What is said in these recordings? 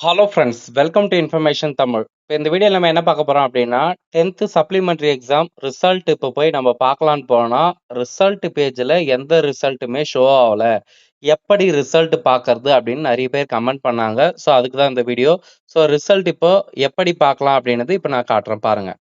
Hello friends welcome to information Tamil இப்போ இந்த வீடியோவில் நம்ம என்ன பார்க்க போகிறோம் அப்படின்னா டென்த்து சப்ளிமெண்ட்ரி எக்ஸாம் ரிசல்ட் இப்போ போய் நம்ம பார்க்கலான்னு போனால் ரிசல்ட் பேஜில் எந்த ரிசல்ட்டுமே ஷோ ஆகலை. எப்படி ரிசல்ட் பார்க்கறது அப்படின்னு நிறைய பேர் கமெண்ட் பண்ணாங்க. ஸோ அதுக்கு தான் இந்த வீடியோ ஸோ ரிசல்ட் இப்போ எப்படி பார்க்கலாம் அப்படின்றது இப்போ நான் காட்டுறேன். பாருங்க.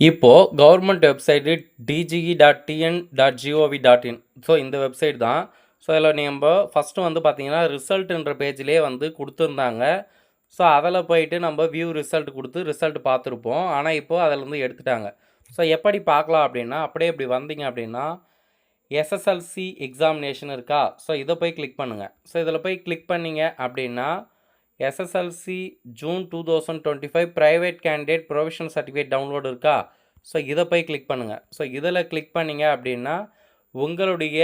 இப்போ government website DGE dot TN dot gov dot in so இந்த வெப்சைட் தான் ஸோ இதில் நம்ம ஃபஸ்ட்டு வந்து பார்த்தீங்கன்னா ரிசல்ட்டுன்ற பேஜ்லேயே வந்து கொடுத்துருந்தாங்க. ஸோ அதில் போயிட்டு நம்ம வியூ ரிசல்ட் கொடுத்து ரிசல்ட் பார்த்துருப்போம் ஆனால் இப்போது அதிலேருந்து எடுத்துட்டாங்க. ஸோ எப்படி பார்க்கலாம் அப்படின்னா அப்படியே இப்படி வந்தீங்க அப்படின்னா எஸ்எஸ்எல்சி எக்ஸாமினேஷன் இருக்கா? ஸோ இதை போய் கிளிக் பண்ணுங்கள் ஸோ இதில் போய் கிளிக் பண்ணிங்க அப்படின்னா SSLC June two thousand twenty five private candidate provisional certificate download இருக்கா? ஸோ இதை போய் கிளிக் பண்ணுங்கள் ஸோ இதில் கிளிக் பண்ணிங்க அப்படின்னா உங்களுடைய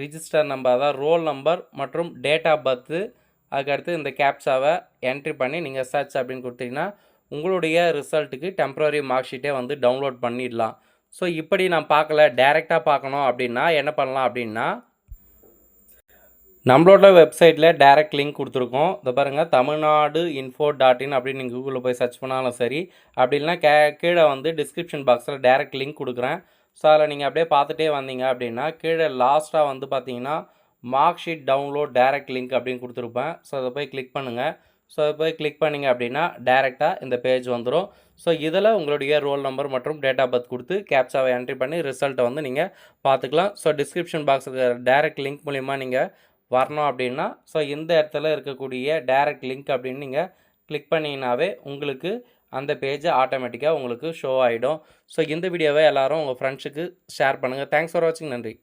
ரிஜிஸ்டர் நம்பர் அதாவது ரோல் நம்பர் மற்றும் டேட் ஆஃப் பர்த்து அதுக்கடுத்து இந்த கேப்சாவை என்ட்ரி பண்ணி நீங்கள் சர்ச் அப்படின்னு கொடுத்தீங்கன்னா உங்களுடைய ரிசல்ட்டுக்கு டெம்ப்ரவரி மார்க் ஷீட்டே வந்து டவுன்லோட் பண்ணிடலாம். ஸோ இப்படி நான் பார்க்கல டேரெக்டாக பார்க்கணும் அப்படின்னா என்ன பண்ணலாம் அப்படின்னா நம்மளோட வெப்சைட்டில் டேரெக்ட் லிங்க் கொடுத்துருக்கோம். இதை பாருங்கள் தமிழ்நாடு இன்ஃபோ டாட் இன் அப்படின்னு நீங்கள் கூகுளில் போய் சர்ச் பண்ணாலும் சரி அப்படி இல்லைனா கே கீழே வந்து டிஸ்கிரிப்ஷன் பாக்ஸில் டேரக்ட் லிங்க் கொடுக்குறேன். ஸோ அதில் நீங்கள் அப்படியே பார்த்துட்டே வந்தீங்க அப்படின்னா கீழே லாஸ்ட்டாக வந்து பார்த்தீங்கன்னா mark sheet download direct link அப்படின்னு கொடுத்துருப்பேன். ஸோ அதை போய் கிளிக் பண்ணுங்கள் ஸோ அதை போய் கிளிக் பண்ணிங்க அப்படின்னா டேரெக்டாக இந்த பேஜ் வந்துடும் ஸோ இதில் உங்களுடைய ரோல் நம்பர் மற்றும் டேட் ஆஃப் பர்த் கொடுத்து கேப்சாவை என்ட்ரி பண்ணி ரிசல்ட்டை வந்து நீங்கள் பார்த்துக்கலாம். ஸோ டிஸ்கிரிப்ஷன் பாக்ஸுக்கு டேரக்ட் லிங்க் மூலிமா நீங்கள் வரணும் அப்படின்னா ஸோ இந்த இடத்துல இருக்கக்கூடிய டேரக்ட் லிங்க் அப்படின்னு நீங்கள் கிளிக் பண்ணிங்கனாவே உங்களுக்கு அந்த பேஜ் ஆட்டோமேட்டிக்காக உங்களுக்கு ஷோ ஆகிடும் ஸோ இந்த வீடியோவை எல்லோரும் உங்கள் ஃப்ரெண்ட்ஸுக்கு ஷேர் பண்ணுங்கள் தேங்க்ஸ் ஃபார் வாட்சிங் நன்றி.